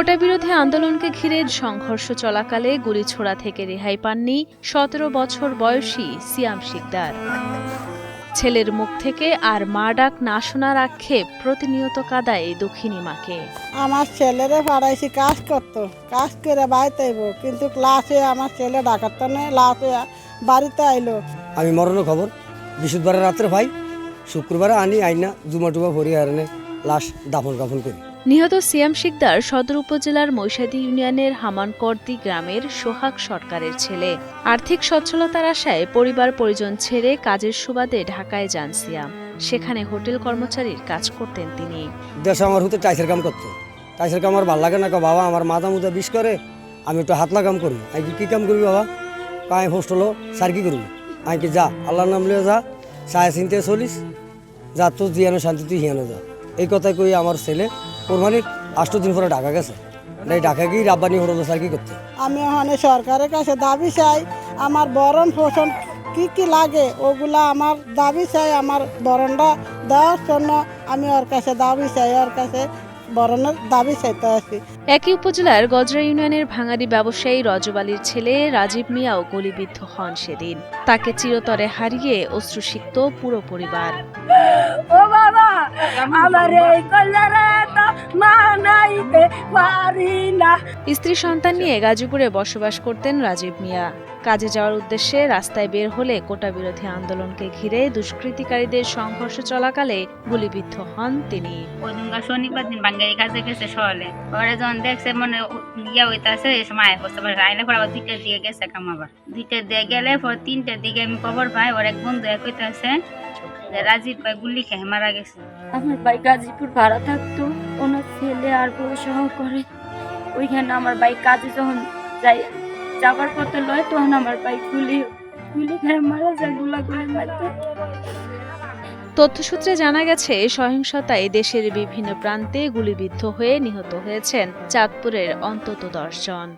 কোটা বিরোধী আন্দোলনকে ঘিরে সংঘর্ষ চলাকালে গুলিছোড়া থেকে রেহাই পাননি সতেরো বছর বয়সী সিয়াম শিকদার। ছেলের মুখ থেকে আর মা ডাক না শোনার আক্ষেপ প্রতিনিয়ত কাদায় দক্ষিণী মাকে। আমার ছেলেরে পাড়াইছি কাজ করতো কাজ করে বাড়িতে আইব কিন্তু ক্লাসে আমার ছেলে ডাকাতো না লাস্টে বাড়িতে আইলো। আমি মরণের খবর। বৃহস্পতিবার রাত্রে পাই শুক্রবারে আনি আইনা জুমা টুমা ভরি হারনে লাশ দাফন কাফন করি। নিহত সিয়াম শিকদার সদর উপজেলার মৈশাদী ইউনিয়নের হামানকর্দি গ্রামের সোহাগ সরকারের ছেলে। আর্থিক সচ্ছলতার আশায় পরিবার পরিজন ছেড়ে কাজের সুবাদে ঢাকায় যান সিয়াম। সেখানে হোটেল কর্মচারীর কাজ করতেন তিনি। দেশে আমার হতে টাইসের কাম করতো। টাইসের কাম আমার ভালো লাগে না কো বাবা, আমার মাথা মুথা বিষ করে, আমি একটু হাত লাগাম করি। আমি কি- কি কাম করবি বাবা? কাই হোস্টেল সার কি করবি? আমি কি যা, আল্লাহর নাম লিয়ে যা, সায় চিনতে চলিস, যা তো জিয়ানো শান্তি, তুই হিয়ানো যা। এই কথাই কই আমার ছেলে। কোরবানি আষ্ট দিন পরে ঢাকা গেছে। এই ঢাকা গিয়ে রাব্বানি হোটেল সার কি করতে? আমি ওখানে সরকারের কাছে দাবি চাই আমার বরণ পোষণ কি কি লাগে ওগুলা আমার দাবি চাই আমার বরণটা দেওয়ার জন্য আমি ওর কাছে দাবি চাই ওর কাছে বরণের দাবি চাইতে একই উপজেলার গজরা ইউনিয়নের ভাঙারি ব্যবসায়ী রজব আলীর ছেলে রাজীব মিয়াও গুলিবিদ্ধ হন সেদিন। তাকে চিরতরে হারিয়ে অশ্রুসিক্ত পুরো পরিবার। আমার এই কল্যাণে তো মানাইতে পারি না। স্ত্রী সন্তান নিয়ে গাজীপুরে বসবাস করতেন রাজীব মিয়া। কাজে যাওয়ার উদ্দেশ্যে রাস্তায় বের হলে কোটা বিরোধী আন্দোলনকে ঘিরে দুষ্কৃতিকারীদের সংঘর্ষ চলাকালে গুলিবিদ্ধ হন তিনি। ওই দিন শনিবার দিন বাঙ্গাই কাজে গেছে সকালে পরে যখন দেখছে মনে ইয়ে হইতাছে এই সময় বসতে পারে আইলে পরে আবার দুইটার দিকে গেছে কামাবার দুইটার দিকে গেলে পর তিনটার দিকে আমি খবর পাই ওর এক বন্ধু এক হইতাছে যে রাজীব ভাই গুলি খেয়ে মারা গেছে। আমার ভাই গাজীপুর ভাড়া থাকতো ওনার ছেলে আর বউ সহ করে। ওইখানে আমার ভাই কাজে যখন যাই যাবার পথে লয় তখন আমার ভাই গুলি গুলি খেয়ে মারা যায়গুলা গুলি মারতে। তথ্যসূত্রে জানা গেছে সহিংসতায় দেশের বিভিন্ন প্রান্তে গুলিবিদ্ধ হয়ে নিহত হয়েছেন চাঁদপুরের অন্তত দশ জন